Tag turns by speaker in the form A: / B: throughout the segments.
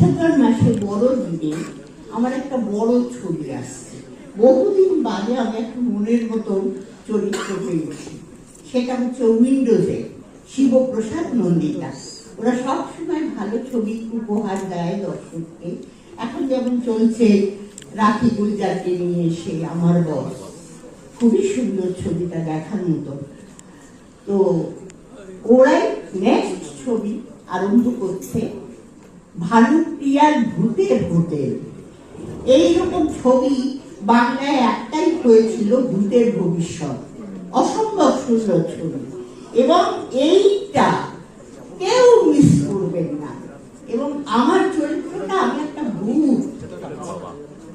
A: December মাসে বড় দিনে আমার একটা বড় ছবি আসছে। বহুদিন বাদে আমি একটা মনের মতন চরিত্র পেয়েছি সেটা হচ্ছে উইন্ডোজে শিবপ্রসাদ নন্দিতা। ওরা সবসময় ভালো ছবি উপহার দেয় দর্শককে। এখন যেমন চলছে রাখি গুলজারকে নিয়ে এসে আমার বস। খুবই সুন্দর ছবিটা দেখার মতো। তো ওরাই নেক্সট ছবি আরম্ভ ভানুপ্রিয়ার ভূতের হোটেল এইরকম ছবি বাংলায় একটাই হয়েছিল ভূতের ভবিষ্যৎ। অসম্ভব সুন্দর ছবি। এবং এইটা কেউ মিস করবেন না। এবং আমার চরিত্রটা আমি একটা ভূত।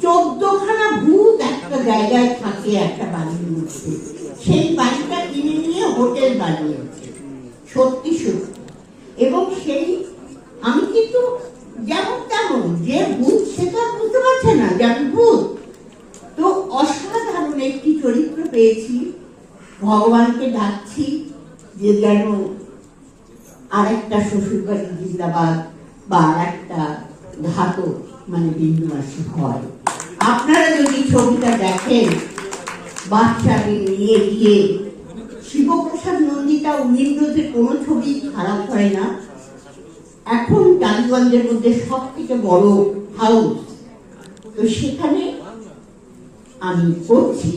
A: চোদ্দখানা ভূত একটা জায়গায় থাকে একটা বাড়ির মধ্যে। সেই বাড়িটা কিনে নিয়ে হোটেল বানিয়েছে। সত্যি সত্যি এবং সেই আমি কিন্তু যেমন তেমন যে ভূত সেটা বুঝতে পারছে না যে আমি ভূত তো অসাধারণ একটি চরিত্র পেয়েছি। ভগবানকে ডাকছি যে যেন আরেকটা শ্বশুরবাড়ি জিন্দাবাদ বা আরেকটা ঘাতক মানে বিন্দুবাসী হয়। আপনারা যদি ছবিটা দেখেন, বাচ্চাকে নিয়ে গিয়ে শিবপ্রসাদ নন্দিতা উইন্ডোজে কোনো ছবি খারাপ হয় না। এখন টালিগঞ্জের মধ্যে সব থেকে বড় হাউস তো সেখানে আমি করছি।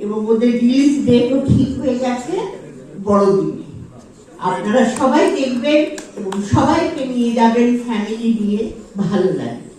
A: এবং ওদের রিলিজ ডেটও ঠিক হয়ে গেছে বড়দিনে। আপনারা সবাই দেখবেন এবং সবাইকে নিয়ে যাবেন ফ্যামিলি নিয়ে। ভালো লাগবে।